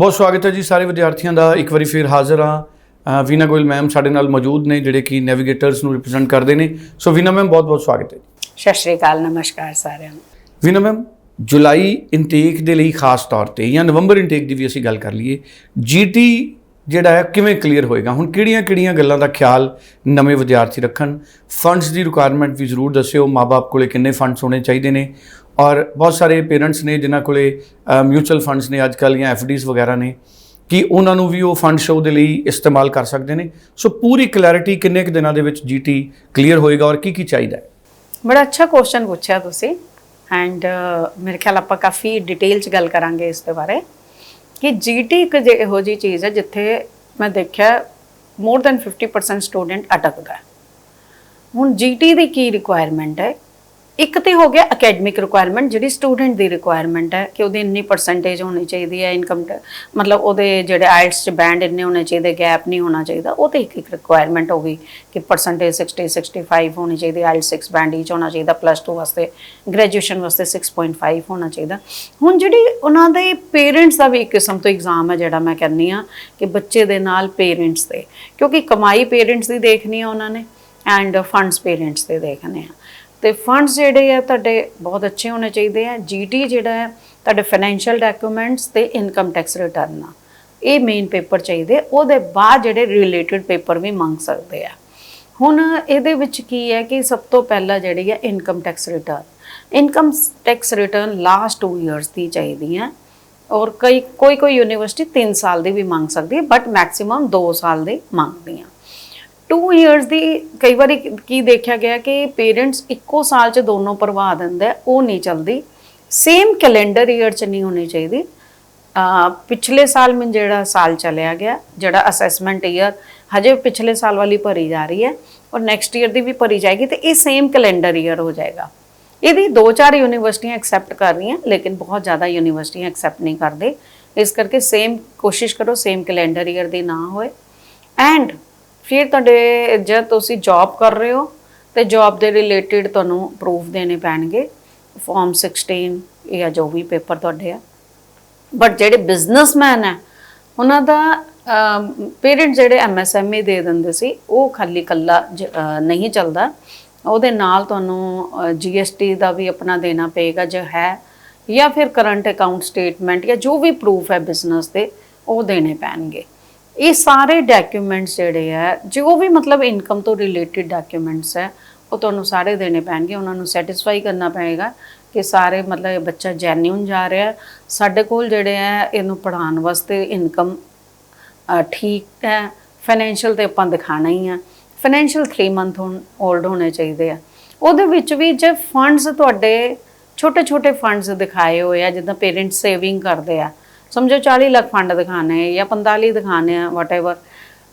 ਬਹੁਤ ਸਵਾਗਤ ਹੈ ਜੀ ਸਾਰੇ ਵਿਦਿਆਰਥੀਆਂ ਦਾ। ਇੱਕ ਵਾਰੀ ਫੇਰ ਹਾਜ਼ਰ ਹਾਂ। ਵੀਨਾ ਗੋਇਲ ਮੈਮ ਸਾਡੇ ਨਾਲ ਮੌਜੂਦ ਨੇ ਜਿਹੜੇ ਕਿ ਨੈਵੀਗੇਟਰਸ ਨੂੰ ਰਿਪਰੈਜ਼ੈਂਟ ਕਰਦੇ ਨੇ। ਸੋ ਵੀਨਾ ਮੈਮ ਬਹੁਤ ਬਹੁਤ ਸਵਾਗਤ ਹੈ ਸਤਿ ਸ਼੍ਰੀ ਅਕਾਲ ਨਮਸਕਾਰ ਸਾਰਿਆਂ ਨੂੰ। ਵੀਨਾ ਮੈਮ ਜੁਲਾਈ ਇਨਟੇਕ ਦੇ ਲਈ ਖਾਸ ਤੌਰ ਤੇ ਜਾਂ ਨਵੰਬਰ ਇਨਟੇਕ ਦੀ ਵੀ ਅਸੀਂ ਗੱਲ ਕਰ ਲਈਏ। ਜੀਟੀ ਜਿਹੜਾ ਹੈ ਕਿਵੇਂ ਕਲੀਅਰ ਹੋਏਗਾ? ਹੁਣ ਕਿਹੜੀਆਂ-ਕਿਹੜੀਆਂ ਗੱਲਾਂ ਦਾ ਖਿਆਲ ਨਵੇਂ ਵਿਦਿਆਰਥੀ ਰੱਖਣ? ਫੰਡਸ ਦੀ ਰਿਕੁਆਇਰਮੈਂਟ ਵੀ ਜ਼ਰੂਰ ਦੱਸਿਓ। ਮਾਪੇ ਕੋਲੇ ਕਿੰਨੇ ਫੰਡਸ ਹੋਣੇ ਚਾਹੀਦੇ ਨੇ? ਔਰ ਬਹੁਤ ਸਾਰੇ ਪੇਰੈਂਟਸ ਨੇ ਜਿਨ੍ਹਾਂ ਕੋਲੇ ਮਿਊਚੁਅਲ ਫੰਡਸ ਨੇ ਅੱਜ ਅੱਜਕੱਲ੍ਹ ਜਾਂ ਐਫਡੀਜ਼ ਵਗੈਰਾ ਨੇ, ਕਿ ਉਹਨਾਂ ਨੂੰ ਵੀ ਉਹ ਫੰਡ ਸ਼ੋ ਦੇ ਲਈ ਇਸਤੇਮਾਲ ਕਰ ਸਕਦੇ ਨੇ। ਸੋ ਪੂਰੀ ਕਲੈਰਿਟੀ ਕਿੰਨੇ ਕੁ ਦਿਨਾਂ ਦੇ ਵਿੱਚ ਜੀਟੀ ਕਲੀਅਰ ਹੋਏਗਾ ਔਰ ਕੀ ਕੀ ਚਾਹੀਦਾ ਬੜਾ ਅੱਛਾ ਕੁਐਸਚਨ ਪੁੱਛਿਆ ਤੁਸੀਂ। ਐਂਡ ਮੇਰੇ ਖਿਆਲ ਆਪਾਂ ਕਾਫੀ ਡਿਟੇਲ ਚ ਗੱਲ ਕਰਾਂਗੇ ਇਸ ਦੇ ਬਾਰੇ। ਕਿ ਜੀਟੀ ਇੱਕ ਇਹੋ ਜੀ ਚੀਜ਼ ਹੈ ਜਿੱਥੇ ਮੈਂ ਦੇਖਿਆ ਮੋਰ ਦੈਨ 50% ਸਟੂਡੈਂਟ ਅਟਕਦਾ ਹੈ। ਹੁਣ ਜੀਟੀ ਦੀ ਕੀ ਰਿਕੁਆਇਰਮੈਂਟ ਹੈ? ਇੱਕ ਤੇ ਹੋ ਗਿਆ ਅਕੈਡਮਿਕ ਰਿਕੁਆਇਰਮੈਂਟ ਜਿਹੜੀ ਸਟੂਡੈਂਟ ਦੀ ਰਿਕੁਆਇਰਮੈਂਟ ਹੈ ਕਿ ਉਹਦੀ ਇੰਨੀ ਪਰਸੈਂਟੇਜ ਹੋਣੀ ਚਾਹੀਦੀ ਹੈ ਇਨਕਮ ਮਤਲਬ ਉਹਦੇ ਜਿਹੜੇ ਆਇਲਟਸ ਚ ਬੈਂਡ ਇੰਨੇ ਹੋਣੇ ਚਾਹੀਦੇ ਗੈਪ ਨਹੀਂ ਹੋਣਾ ਚਾਹੀਦਾ, ਉਹ ਤੇ ਇੱਕ ਇੱਕ ਰਿਕੁਆਇਰਮੈਂਟ ਹੋ ਗਈ ਕਿ ਪਰਸੈਂਟੇਜ 60 65 ਹੋਣੀ ਚਾਹੀਦੀ ਆਇਲਟਸ 6 ਬੈਂਡ ਹੀ ਹੋਣਾ ਚਾਹੀਦਾ ਪਲੱਸ 2 ਵਾਸਤੇ ਗ੍ਰੈਜੂਏਸ਼ਨ ਵਾਸਤੇ 6.5 ਹੋਣਾ ਚਾਹੀਦਾ। ਹੁਣ ਜਿਹੜੀ ਉਹਨਾਂ ਦੇ ਪੇਰੈਂਟਸ ਦਾ ਵੀ ਇੱਕ ਕਿਸਮ ਤੋਂ ਐਗਜ਼ਾਮ ਹੈ ਜਿਹੜਾ ਮੈਂ ਕਹਿੰਨੀ ਆ ਕਿ ਬੱਚੇ ਦੇ ਨਾਲ ਪੇਰੈਂਟਸ ਦੇ, ਕਿਉਂਕਿ ਕਮਾਈ ਪੇਰੈਂਟਸ ਦੀ ਦੇਖਣੀ ਆ ਉਹਨਾਂ ਨੇ ਐਂਡ ਫੰਡਸ ਪੇਰੈਂਟਸ ਦੇ ਦੇਖਣੇ ਆ। ਤੇ ਫੰਡਸ ਜਿਹੜੇ ਆ ਤੁਹਾਡੇ ਬਹੁਤ ਅੱਛੇ ਹੋਣੇ ਚਾਹੀਦੇ ਆ। ਜੀਟੀ ਜਿਹੜਾ ਹੈ, ਤੁਹਾਡੇ ਫਾਈਨੈਂਸ਼ੀਅਲ ਡਾਕੂਮੈਂਟਸ ਤੇ ਇਨਕਮ ਟੈਕਸ ਰਿਟਰਨ ਆ। ਇਹ ਮੇਨ ਪੇਪਰ ਚਾਹੀਦੇ ਉਹਦੇ ਬਾਅਦ ਜਿਹੜੇ ਰਿਲੇਟਡ ਪੇਪਰ ਵੀ ਮੰਗ ਸਕਦੇ ਆ। ਹੁਣ ਇਹਦੇ ਵਿੱਚ ਕੀ ਹੈ ਕਿ ਸਭ ਤੋਂ ਪਹਿਲਾਂ ਜਿਹੜੀ ਹੈ income tax return income tax return last 2 years ਦੀ ਚਾਹੀਦੀ ਹੈ ਔਰ ਕਈ, ਕੋਈ ਕੋਈ ਯੂਨੀਵਰਸਿਟੀ 3 ਸਾਲ ਦੀ ਵੀ ਮੰਗ ਸਕਦੀ ਹੈ ਬਟ ਮੈਕਸਿਮਮ 2 ਸਾਲ ਦੀ ਮੰਗਦੀ ਮੰਗਦੀਆਂ 2 ਇਅਰਸ ਦੀ ਕਈ ਵਾਰੀ ਕੀ ਦੇਖਿਆ ਗਿਆ ਕਿ ਪੇਰੈਂਟਸ ਇੱਕੋ ਸਾਲ 'ਚ ਦੋਨੋਂ ਭਰਵਾ ਦਿੰਦਾ ਉਹ ਨਹੀਂ ਚੱਲਦੀ। ਸੇਮ ਕੈਲੰਡਰ ਈਅਰ 'ਚ ਨਹੀਂ ਹੋਣੀ ਚਾਹੀਦੀ। ਪਿਛਲੇ ਸਾਲ ਮੈਂ ਜਿਹੜਾ ਸਾਲ ਚੱਲਿਆ ਗਿਆ, ਜਿਹੜਾ ਅਸੈਸਮੈਂਟ ਈਅਰ ਹਜੇ ਪਿਛਲੇ ਸਾਲ ਵਾਲੀ ਭਰੀ ਜਾ ਰਹੀ ਹੈ ਔਰ ਨੈਕਸਟ ਈਅਰ ਦੀ ਵੀ ਭਰੀ ਜਾਏਗੀ ਤੇ ਇਹ ਸੇਮ ਕੈਲੰਡਰ ਈਅਰ ਹੋ ਜਾਏਗਾ। ਇਹਦੀ ਦੋ ਚਾਰ ਯੂਨੀਵਰਸਿਟੀਆਂ ਐਕਸੈਪਟ ਕਰ ਰਹੀਆਂ, ਲੇਕਿਨ ਬਹੁਤ ਜ਼ਿਆਦਾ ਯੂਨੀਵਰਸਿਟੀਆਂ ਐਕਸੈਪਟ ਨਹੀਂ ਕਰਦੇ। ਇਸ ਕਰਕੇ ਸੇਮ ਕੋਸ਼ਿਸ਼ ਕਰੋ ਸੇਮ ਕੈਲੰਡਰ ਈਅਰ ਦੀ ਨਾ ਹੋਏ। ਐਂਡ ਫਿਰ ਤੁਹਾਡੇ ਜੇ ਤੁਸੀਂ ਜੌਬ ਕਰ ਰਹੇ ਹੋ, ਤੇ ਜੌਬ ਦੇ ਰਿਲੇਟਡ ਤੁਹਾਨੂੰ ਪ੍ਰੂਫ ਦੇਣੇ ਪੈਣਗੇ। ਫਾਰਮ 16 ਜਾਂ ਜੋ ਵੀ ਪੇਪਰ ਤੁਹਾਡੇ ਆ। ਬਟ ਜਿਹੜੇ ਬਿਜ਼ਨਸਮੈਨ ਹੈ, ਉਹਨਾਂ ਦਾ ਪੇਰੈਂਟ ਜਿਹੜੇ ਐਮਐਸਐਮਈ ਦੇ ਦਿੰਦੇ ਸੀ, ਉਹ ਖਾਲੀ ਕੱਲਾ ਜ- ਨਹੀਂ ਚੱਲਦਾ। ਉਹਦੇ ਨਾਲ ਤੁਹਾਨੂੰ ਜੀਐਸਟੀ ਦਾ ਵੀ ਆਪਣਾ ਦੇਣਾ ਪਏਗਾ ਜੋ ਹੈ, ਜਾਂ ਫਿਰ ਕਰੰਟ ਅਕਾਊਂਟ ਸਟੇਟਮੈਂਟ ਜਾਂ ਜੋ ਵੀ ਪ੍ਰੂਫ ਹੈ ਬਿਜ਼ਨਸ ਦੇ, ਉਹ ਦੇਣੇ ਪੈਣਗੇ। ਇਹ ਸਾਰੇ ਡਾਕੂਮੈਂਟਸ ਜਿਹੜੇ ਆ, ਜੋ ਵੀ ਮਤਲਬ ਇਨਕਮ ਤੋਂ ਰਿਲੇਟਡ ਡਾਕੂਮੈਂਟਸ ਹੈ, ਉਹ ਤੁਹਾਨੂੰ ਸਾਰੇ ਦੇਣੇ ਪੈਣਗੇ, ਉਹਨਾਂ ਨੂੰ ਸੈਟੀਸਫਾਈ ਕਰਨਾ ਪਏਗਾ ਕਿ ਸਾਰੇ ਮਤਲਬ ਇਹ ਬੱਚਾ ਜੈਨੂਇਨ ਜਾ ਰਿਹਾ ਸਾਡੇ ਕੋਲ ਜਿਹੜੇ ਆ ਇਹਨੂੰ ਪੜ੍ਹਾਉਣ ਵਾਸਤੇ ਇਨਕਮ ਠੀਕ ਹੈ ਫਾਈਨੈਂਸ਼ੀਅਲ ਤੇ ਆਪਾਂ ਦਿਖਾਣਾ ਹੀ ਆ। ਫਾਈਨੈਂਸ਼ੀਅਲ 3 ਮੰਥ ਹੋਣ 올ਡ ਹੋਣੇ ਚਾਹੀਦੇ ਆ। ਉਹਦੇ ਵਿੱਚ ਵੀ ਜੇ ਫੰਡਸ ਤੁਹਾਡੇ ਛੋਟੇ ਛੋਟੇ ਫੰਡਸ ਦਿਖਾਏ ਹੋਏ ਆ, ਜਿੱਦਾਂ ਪੇਰੈਂਟਸ ਸੇਵਿੰਗ ਕਰਦੇ ਆ ਸਮਝੋ 40 ਲੱਖ ਫੰਡ ਦਿਖਾਣੇ ਜਾਂ 45 ਦਿਖਾਣੇ ਆ ਵਾਟਐਵਰ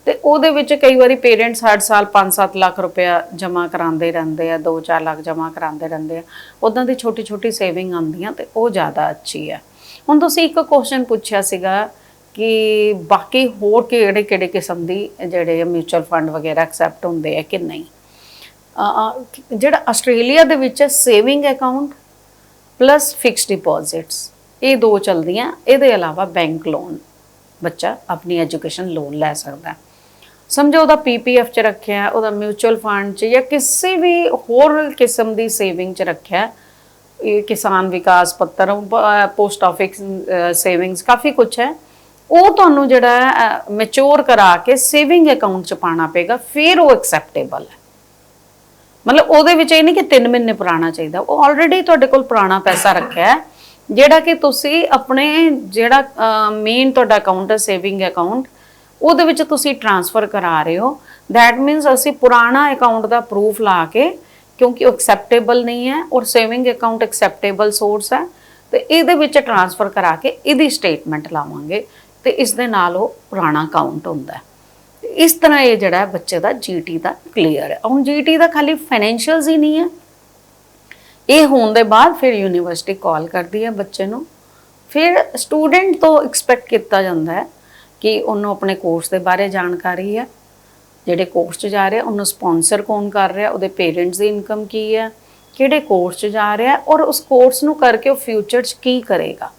ਤੇ ਉਹਦੇ ਵਿੱਚ ਕਈ ਵਾਰੀ ਪੇਰੈਂਟਸ ਹਰ ਸਾਲ 5-7 ਲੱਖ ਰੁਪਇਆ ਜਮ੍ਹਾਂ ਕਰਾਉਂਦੇ ਰਹਿੰਦੇ ਆ 2-4 ਲੱਖ ਜਮ੍ਹਾਂ ਕਰਾਉਂਦੇ ਰਹਿੰਦੇ ਆ। ਉਦਾਂ ਦੀ ਛੋਟੀ ਛੋਟੀ ਸੇਵਿੰਗ ਆਉਂਦੀਆਂ ਤੇ ਉਹ ਜ਼ਿਆਦਾ ਅੱਛੀ ਆ। ਹੁਣ ਤੁਸੀਂ ਇੱਕ ਕੁਐਸਚਨ ਪੁੱਛਿਆ ਸੀਗਾ ਕਿ ਬਾਕੀ ਹੋਰ ਕਿਹੜੇ ਕਿਹੜੇ ਕਿਸਮ ਦੀ ਜਿਹੜੇ ਮਿਊਚੁਅਲ ਫੰਡ ਵਗੈਰਾ ਐਕਸੈਪਟ ਹੁੰਦੇ ਆ ਕਿ ਨਹੀਂ? ਜਿਹੜਾ ਆਸਟ੍ਰੇਲੀਆ ਦੇ ਵਿੱਚ saving account plus fixed deposits ਇਹ ਦੋ ਚਲਦੀਆਂ, ਇਹਦੇ ਇਲਾਵਾ ਬੈਂਕ ਲੋਨ ਬੱਚਾ ਆਪਣੀ ਐਜੂਕੇਸ਼ਨ ਲੋਨ ਲੈ ਸਕਦਾ। ਹੈ ਸਮਝੋ ਉਹਦਾ ਪੀਪੀਐਫ ਚ ਰੱਖਿਆ, ਉਹਦਾ ਮਿਊਚੁਅਲ ਫੰਡ ਚ ਜਾਂ ਕਿਸੇ ਵੀ ਹੋਰ ਕਿਸਮ ਦੀ ਸੇਵਿੰਗ ਚ ਰੱਖਿਆ, ਇਹ ਕਿਸਾਨ ਵਿਕਾਸ ਪੱਤਰ ਪੋਸਟ ਆਫਿਸ ਸੇਵਿੰਗਸ ਕਾਫੀ ਕੁਝ ਹੈ। ਉਹ ਤੁਹਾਨੂੰ ਜਿਹੜਾ ਮੈਚੁਰ ਕਰਾ ਕੇ ਸੇਵਿੰਗ ਅਕਾਊਂਟ ਚ ਪਾਣਾ ਪਏਗਾ, ਫਿਰ ਉਹ ਐਕਸੈਪਟੇਬਲ ਹੈ। ਮਤਲਬ ਉਹਦੇ ਵਿੱਚ ਇਹ ਨਹੀਂ ਕਿ 3 ਮਹੀਨੇ ਪੁਰਾਣਾ ਚਾਹੀਦਾ, ਉਹ ਆਲਰੇਡੀ ਤੁਹਾਡੇ ਕੋਲ ਪੁਰਾਣਾ ਪੈਸਾ ਰੱਖਿਆ ਹੈ। ਜਿਹੜਾ ਕਿ ਤੁਸੀਂ ਆਪਣੇ ਜਿਹੜਾ ਮੇਨ ਤੁਹਾਡਾ ਅਕਾਊਂਟ ਹੈ ਸੇਵਿੰਗ ਅਕਾਊਂਟ ਉਹਦੇ ਵਿੱਚ ਤੁਸੀਂ ਟ੍ਰਾਂਸਫਰ ਕਰਾ ਰਹੇ ਹੋ। ਥੈਟ ਮੀਨਸ ਅਸੀਂ ਪੁਰਾਣਾ ਅਕਾਊਂਟ ਦਾ ਪ੍ਰੂਫ ਲਾ ਕੇ, ਕਿਉਂਕਿ ਉਹ ਐਕਸੈਪਟੇਬਲ ਨਹੀਂ ਹੈ ਔਰ ਸੇਵਿੰਗ ਅਕਾਊਂਟ ਐਕਸੈਪਟੇਬਲ ਸੋਰਸ ਹੈ, ਤੇ ਇਹਦੇ ਵਿੱਚ ਟ੍ਰਾਂਸਫਰ ਕਰਾ ਕੇ ਇਹਦੀ ਸਟੇਟਮੈਂਟ ਲਾਵਾਂਗੇ, ਤੇ ਇਸ ਦੇ ਨਾਲ ਉਹ ਪੁਰਾਣਾ ਅਕਾਊਂਟ ਹੁੰਦਾ ਹੈ। ਇਸ ਤਰ੍ਹਾਂ ਇਹ ਜਿਹੜਾ ਬੱਚੇ ਦਾ ਜੀਟੀ ਦਾ ਕਲੀਅਰ ਹੈ। ਹੁਣ ਜੀਟੀ ਦਾ ਖਾਲੀ ਫਾਈਨੈਂਸ਼ੀਅਲਸ ਹੀ ਨਹੀਂ ਹੈ ਇਹ ਹੋਣ ਦੇ ਬਾਅਦ ਫਿਰ ਯੂਨੀਵਰਸਿਟੀ ਕਾਲ ਕਰਦੀ ਹੈ ਬੱਚੇ ਨੂੰ। ਫਿਰ ਸਟੂਡੈਂਟ ਤੋਂ ਐਕਸਪੈਕਟ ਕੀਤਾ ਜਾਂਦਾ ਹੈ ਕਿ ਉਹਨੂੰ ਆਪਣੇ ਕੋਰਸ ਦੇ ਬਾਰੇ ਜਾਣਕਾਰੀ ਹੈ। ਜਿਹੜੇ ਕੋਰਸ 'ਚ ਜਾ ਰਿਹਾ, ਉਹਨੂੰ ਸਪਾਂਸਰ ਕੌਣ ਕਰ ਰਿਹਾ, ਉਹਦੇ ਪੇਰੈਂਟਸ ਦੀ ਇਨਕਮ ਕੀ ਹੈ, ਕਿਹੜੇ ਕੋਰਸ 'ਚ ਜਾ ਰਿਹਾ ਔਰ ਉਸ ਕੋਰਸ ਨੂੰ ਕਰਕੇ ਉਹ ਫਿਊਚਰ 'ਚ ਕੀ ਕਰੇਗਾ।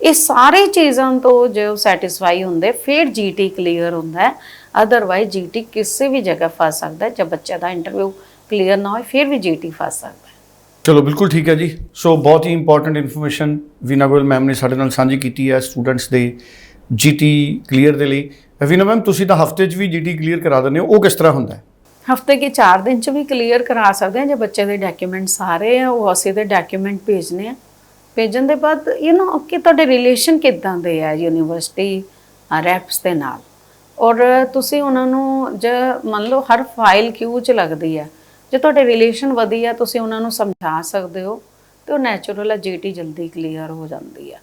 ਇਹ ਸਾਰੇ ਚੀਜ਼ਾਂ ਤੋਂ ਜੋ ਸੈਟੀਸਫਾਈ ਹੁੰਦੇ, ਫਿਰ ਜੀਟੀ ਕਲੀਅਰ ਹੁੰਦਾ ਹੈ। ਅਦਰਵਾਈਜ਼ ਜੀਟੀ ਕਿਸੇ ਵੀ ਜਗ੍ਹਾ ਫਸ ਸਕਦਾ ਹੈ। ਜੇ ਬੱਚੇ ਦਾ ਇੰਟਰਵਿਊ ਕਲੀਅਰ ਨਾ ਹੋਏ, ਫਿਰ ਵੀ ਜੀਟੀ ਫਸ ਸਕਦਾ ਚਲੋ, ਬਿਲਕੁਲ ਠੀਕ ਹੈ ਜੀ। ਸੋ ਬਹੁਤ ਹੀ important information Veena Goyal ma'am ਨੇ ਸਾਡੇ ਨਾਲ ਸਾਂਝੀ ਕੀਤੀ ਹੈ ਸਟੂਡੈਂਟਸ ਦੇ ਜੀਟੀ ਕਲੀਅਰ ਦੇ ਲਈ। ਵੀਨਾ ਮੈਮ ਤੁਸੀਂ ਤਾਂ ਹਫ਼ਤੇ 'ਚ ਵੀ ਜੀਟੀ ਕਲੀਅਰ ਕਰਾ ਦਿੰਦੇ ਹੋ। ਉਹ ਕਿਸ ਤਰ੍ਹਾਂ ਹੁੰਦਾ ਹੈ? ਹਫ਼ਤੇ ਕੇ 4 ਦਿਨ ਚ ਵੀ ਕਲੀਅਰ ਕਰਾ ਸਕਦੇ ਹਾਂ, ਜੇ ਬੱਚੇ ਦੇ ਡਾਕੂਮੈਂਟ ਸਾਰੇ ਆ, ਉਹ ਅਸੀਂ ਦੇ ਡਾਕੂਮੈਂਟ ਭੇਜਨੇ ਆ। ਭੇਜਣ ਦੇ ਬਾਅਦ ਯੂ نو ਕਿ ਤੁਹਾਡੇ ਰਿਲੇਸ਼ਨ ਕਿਦਾਂ ਦੇ ਆ ਯੂਨੀਵਰਸਿਟੀ ਰੈਪਸ ਦੇ ਨਾਲ। ਔਰ ਤੁਸੀਂ ਉਹਨਾਂ ਨੂੰ, ਜੇ ਮੰਨ ਲਓ ਹਰ ਫਾਈਲ ਕਿਊ ਚ ਲੱਗਦੀ ਆ ਜੇ ਤੁਹਾਡੇ ਰਿਲੇਸ਼ਨ ਵਧੀਆ ਤੁਸੀਂ ਉਹਨਾਂ ਨੂੰ ਸਮਝਾ ਸਕਦੇ ਹੋ ਤੇ ਉਹ ਨੈਚੁਰਲ ਆ ਜੀਟੀ ਜਲਦੀ ਕਲੀਅਰ ਹੋ ਜਾਂਦੀ ਆ।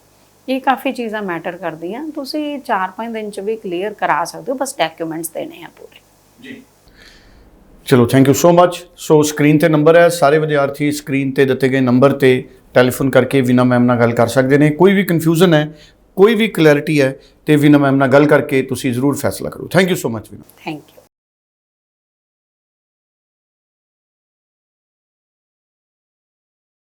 ਇਹ ਕਾਫੀ ਚੀਜ਼ਾਂ ਮੈਟਰ ਕਰਦੀਆਂ। ਤੁਸੀਂ 4-5 ਦਿਨ ਚ ਵੀ ਕਲੀਅਰ ਕਰਾ ਸਕਦੇ ਹੋ ਬਸ ਡਾਕੂਮੈਂਟਸ ਦੇਣੇ ਆ ਪੂਰੇ। ਚਲੋ thank you so much so screen ਤੇ ਨੰਬਰ ਹੈ। ਸਾਰੇ ਵਿਦਿਆਰਥੀ ਸਕਰੀਨ ਤੇ ਦਿੱਤੇ ਗਏ ਨੰਬਰ ਤੇ ਟੈਲੀਫੋਨ ਕਰਕੇ ਵੀਨਾ ਮੈਮ ਨਾਲ ਗੱਲ ਕਰ ਸਕਦੇ ਨੇ। ਕੋਈ ਵੀ ਕਨਫਿਊਜ਼ਨ ਹੈ ਕੋਈ ਵੀ ਕਲੈਰਿਟੀ ਹੈ ਤੇ ਵੀਨਾ ਮੈਮ ਨਾਲ ਗੱਲ ਕਰਕੇ ਤੁਸੀਂ ਜ਼ਰੂਰ ਫੈਸਲਾ ਕਰੋ। Thank you so much Veena. Thank you